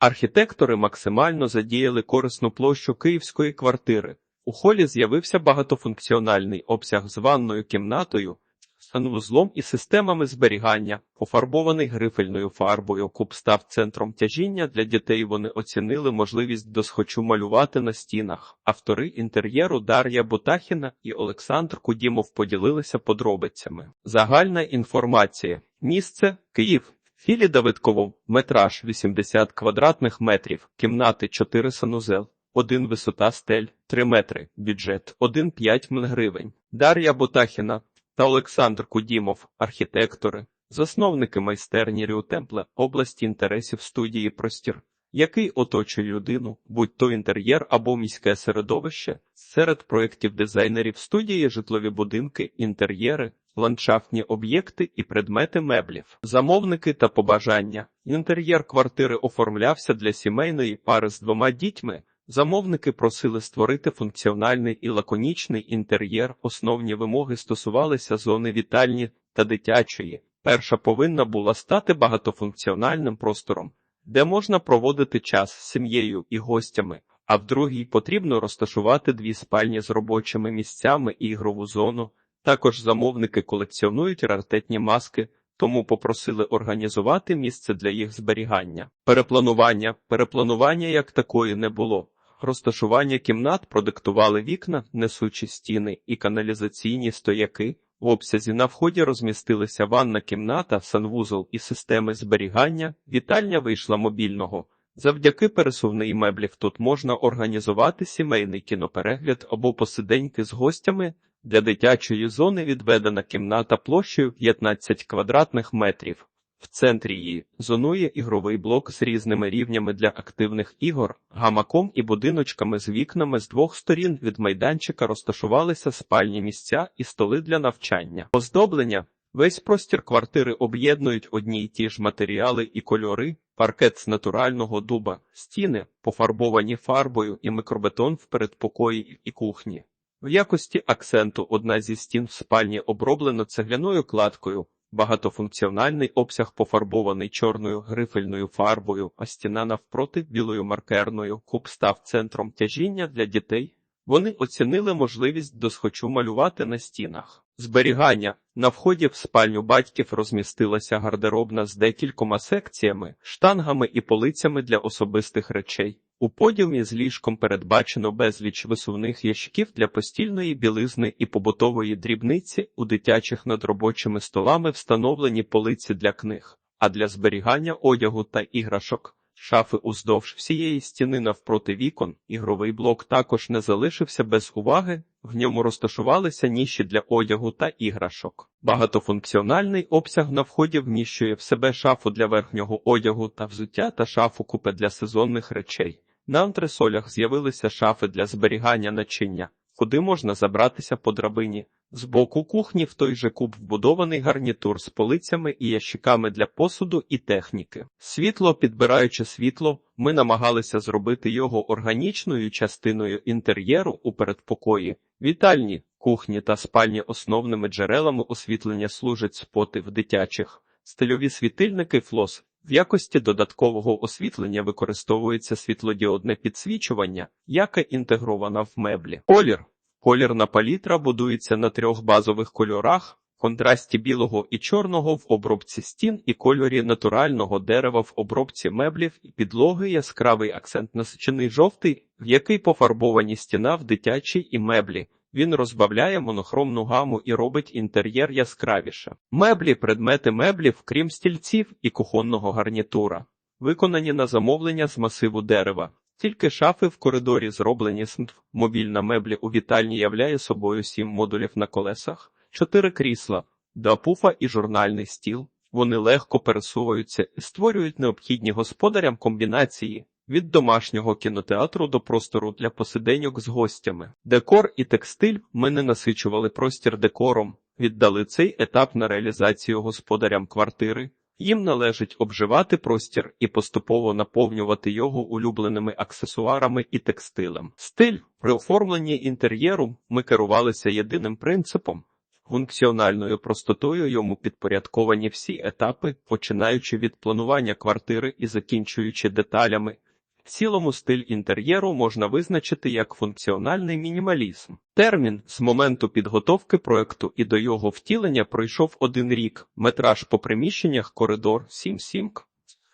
Архітектори максимально задіяли корисну площу київської квартири. У холі з'явився багатофункціональний обсяг з ванною кімнатою, санвузлом і системами зберігання, пофарбований грифельною фарбою. Куб став центром тяжіння для дітей. Вони оцінили можливість досхочу малювати на стінах. Автори інтер'єру Дар'я Ботахіна і Олександр Кудімов поділилися подробицями. Загальна інформація. Місце Київ. Філі Давидково, метраж 80 квадратних метрів, кімнати 4 санузел, 1 висота стель 3 метри, бюджет 1,5 млн гривень. Дар'я Ботахіна та Олександр Кудімов, архітектори, засновники майстерні Ріутемпле, області інтересів студії Простір, який оточує людину, будь то інтер'єр або міське середовище, серед проєктів дизайнерів студії житлові будинки, інтер'єри, ландшафтні об'єкти і предмети меблів, замовники та побажання. Інтер'єр квартири оформлявся для сімейної пари з двома дітьми. Замовники просили створити функціональний і лаконічний інтер'єр. Основні вимоги стосувалися зони вітальні та дитячої. Перша повинна була стати багатофункціональним простором, де можна проводити час з сім'єю і гостями, а в другій потрібно розташувати дві спальні з робочими місцями і ігрову зону. Також замовники колекціонують раритетні маски, тому попросили організувати місце для їх зберігання. Перепланування перепланування як такої не було. Розташування кімнат продиктували вікна, несучі стіни і каналізаційні стояки. В обсязі на вході розмістилися ванна кімната, санвузол і системи зберігання. Вітальня вийшла мобільного. Завдяки пересувній меблів тут можна організувати сімейний кіноперегляд або посиденьки з гостями. Для дитячої зони відведена кімната площею 15 квадратних метрів. В центрі її зонує ігровий блок з різними рівнями для активних ігор, гамаком і будиночками з вікнами з двох сторін від майданчика розташувалися спальні місця і столи для навчання. Оздоблення весь простір квартири об'єднують одні й ті ж матеріали і кольори, паркет з натурального дуба, стіни, пофарбовані фарбою і микробетон в передпокої і кухні. В якості акценту одна зі стін в спальні оброблена цегляною кладкою, багатофункціональний обсяг пофарбований чорною грифельною фарбою, а стіна навпроти білою маркерною. Куб став центром тяжіння для дітей. Вони оцінили можливість досхочу малювати на стінах. Зберігання на вході в спальню батьків розмістилася гардеробна з декількома секціями, штангами і полицями для особистих речей. У подіумі з ліжком передбачено безліч висувних ящиків для постільної білизни і побутової дрібниці. У дитячих над робочими столами встановлені полиці для книг, а для зберігання одягу та іграшок. Шафи уздовж всієї стіни навпроти вікон, ігровий блок також не залишився без уваги, в ньому розташувалися ніші для одягу та іграшок. Багатофункціональний обсяг на вході вміщує в себе шафу для верхнього одягу та взуття та шафу купе для сезонних речей. На антресолях з'явилися шафи для зберігання начиння, куди можна забратися по драбині. З боку кухні в той же куб вбудований гарнітур з полицями і ящиками для посуду і техніки. Світло, підбираючи світло, ми намагалися зробити його органічною частиною інтер'єру у передпокої. Вітальні, кухні та спальні основними джерелами освітлення служать споти в дитячих, стильові світильники флос. В якості додаткового освітлення використовується світлодіодне підсвічування, яке інтегровано в меблі. Колір Колірна палітра будується на трьох базових кольорах: контрасті білого і чорного в обробці стін і кольорі натурального дерева в обробці меблів і підлоги яскравий акцент насичений жовтий, в який пофарбовані стіна в дитячій і меблі. Він розбавляє монохромну гаму і робить інтер'єр яскравіше. Меблі, предмети меблів, крім стільців і кухонного гарнітура, виконані на замовлення з масиву дерева. Тільки шафи в коридорі зроблені з мобільна меблі у вітальні являє собою сім модулів на колесах, чотири крісла, два пуфа і журнальний стіл. Вони легко пересуваються і створюють необхідні господарям комбінації від домашнього кінотеатру до простору для посиденьок з гостями. Декор і текстиль ми не насичували простір декором, віддали цей етап на реалізацію господарям квартири. Їм належить обживати простір і поступово наповнювати його улюбленими аксесуарами і текстилем. Стиль при оформленні інтер'єру ми керувалися єдиним принципом Функціональною простотою йому підпорядковані всі етапи, починаючи від планування квартири і закінчуючи деталями. В цілому стиль інтер'єру можна визначити як функціональний мінімалізм. Термін з моменту підготовки проекту і до його втілення пройшов один рік. Метраж по приміщеннях коридор 7-7 к,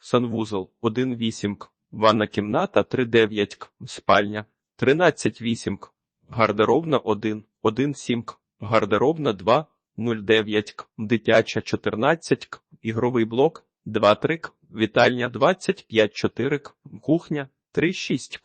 санвузол 1-8 к, ванна кімната 3-9 к, спальня 13-8 к, гардеробна 1, 1-7 к, гардеробна 2, 0,9 к, дитяча 14 к, ігровий блок 2-3 к, вітальня 25-4 к, кухня 3-6.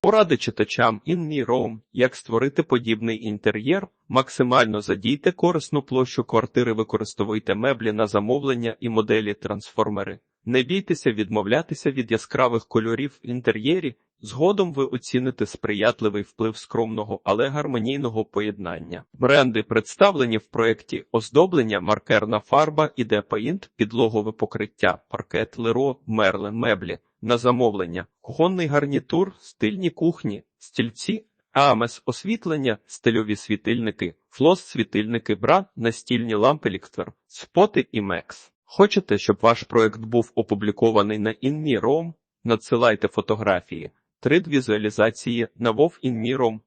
Поради читачам InMeRoom, як створити подібний інтер'єр, максимально задійте корисну площу квартири, використовуйте меблі на замовлення і моделі трансформери. Не бійтеся відмовлятися від яскравих кольорів в інтер'єрі, згодом ви оціните сприятливий вплив скромного, але гармонійного поєднання. Бренди представлені в проєкті оздоблення, маркерна фарба, іде Paint, підлогове покриття, паркет Леро, Мерлен, меблі, на замовлення, кухонний гарнітур, стильні кухні, стільці, АМС освітлення, стильові світильники, флос світильники бра, настільні лампи ліктор, споти і мекс. Хочете, щоб ваш проект був опублікований на InMeRoom? Надсилайте фотографії, 3D візуалізації на міром InMeRoom.